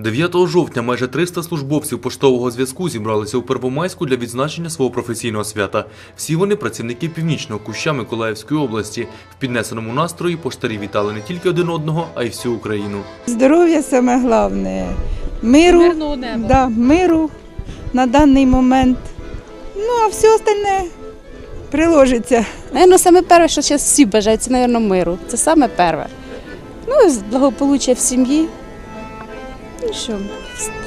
9 жовтня майже 300 службовців поштового зв'язку зібралися у Первомайську для відзначення свого професійного свята. Всі вони працівники північного куща Миколаївської області. В піднесеному настрої поштарі вітали не тільки один одного, а й всю Україну. Здоров'я саме головне. Миру, Да, миру на даний момент. Ну, а все остальне приложиться. Наверно, саме перше, що зараз всі бажають, це, наверно, миру. Це саме перше. Ну, і благополуччя в сім'ї. Ну що,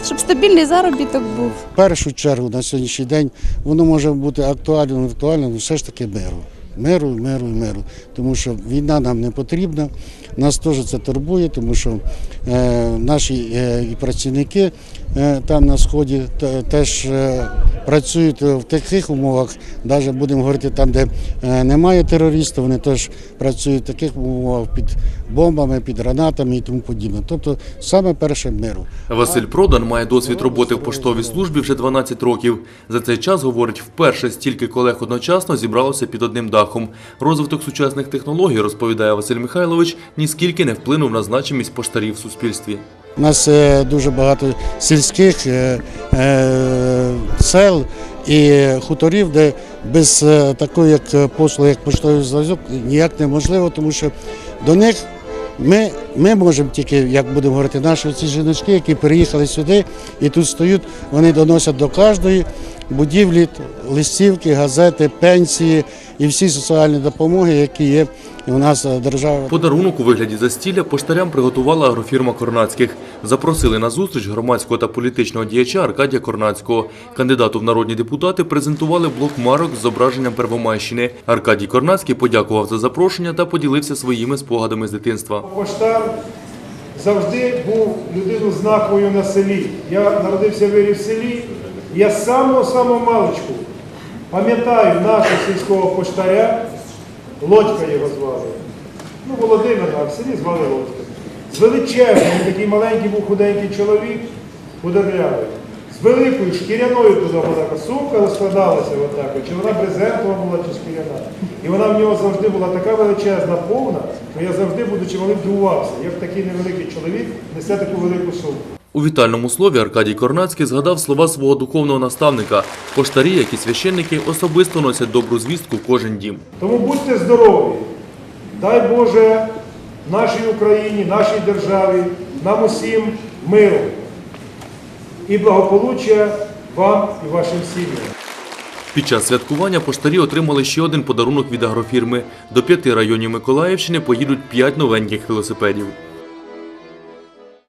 щоб стабільний заробіток був. В першу чергу на сьогоднішній день воно може бути актуально, не актуально, але все ж таки миру. Миру, миру, миру. Тому що війна нам не потрібна, нас теж це турбує, тому що е, наші е, і працівники е, там на сході теж е, працюють в таких умовах, навіть будемо говорити там, де е, немає терористів, вони теж працюють в таких умовах під бомбами, під гранатами і тому подібне. Тобто саме перше миру. Василь Продан має досвід роботи в поштовій службі вже 12 років. За цей час, говорить, вперше стільки колег одночасно зібралося під одним дахом. Розвиток сучасних технологій, розповідає Василь Михайлович, ніскільки не вплинув на значимість поштарів в суспільстві. У нас е, дуже багато сільських е, е, сел і хуторів, де без е, такої як е, послуги, як поштовий зв'язок, ніяк неможливо, тому що до них ми, ми можемо тільки, як будемо говорити, наші ці жіночки, які переїхали сюди і тут стоять, вони доносять до кожної будівлі листівки, газети, пенсії і всі соціальні допомоги, які є у нас е, держава. Подарунок у вигляді застілля поштарям приготувала агрофірма Корнацьких. Запросили на зустріч громадського та політичного діяча Аркадія Корнацького. Кандидату в народні депутати презентували блок марок з зображенням Первомайщини. Аркадій Корнацький подякував за запрошення та поділився своїми спогадами з дитинства. Поштар завжди був людиною знаковою на селі. Я народився в селі. Я з самого самого маличку пам'ятаю нашого сільського поштаря, Лодька його звали. Ну, Володимир, а в селі звали Лодька. З величезним, такий маленький був худенький чоловік, худорлявий. З великою шкіряною туди була сумка розкладалася отак, чи вона брезентова була, чи шкіряна. І вона в нього завжди була така величезна, повна, що я завжди, будучи малим, дивувався, як такий невеликий чоловік несе таку велику сумку. У вітальному слові Аркадій Корнацький згадав слова свого духовного наставника. Поштарі, як і священники, особисто носять добру звістку в кожен дім. Тому будьте здорові. Дай Боже нашій Україні, нашій державі, нам усім миру і благополуччя вам і вашим сім'ям. Під час святкування поштарі отримали ще один подарунок від агрофірми. До п'яти районів Миколаївщини поїдуть п'ять новеньких велосипедів.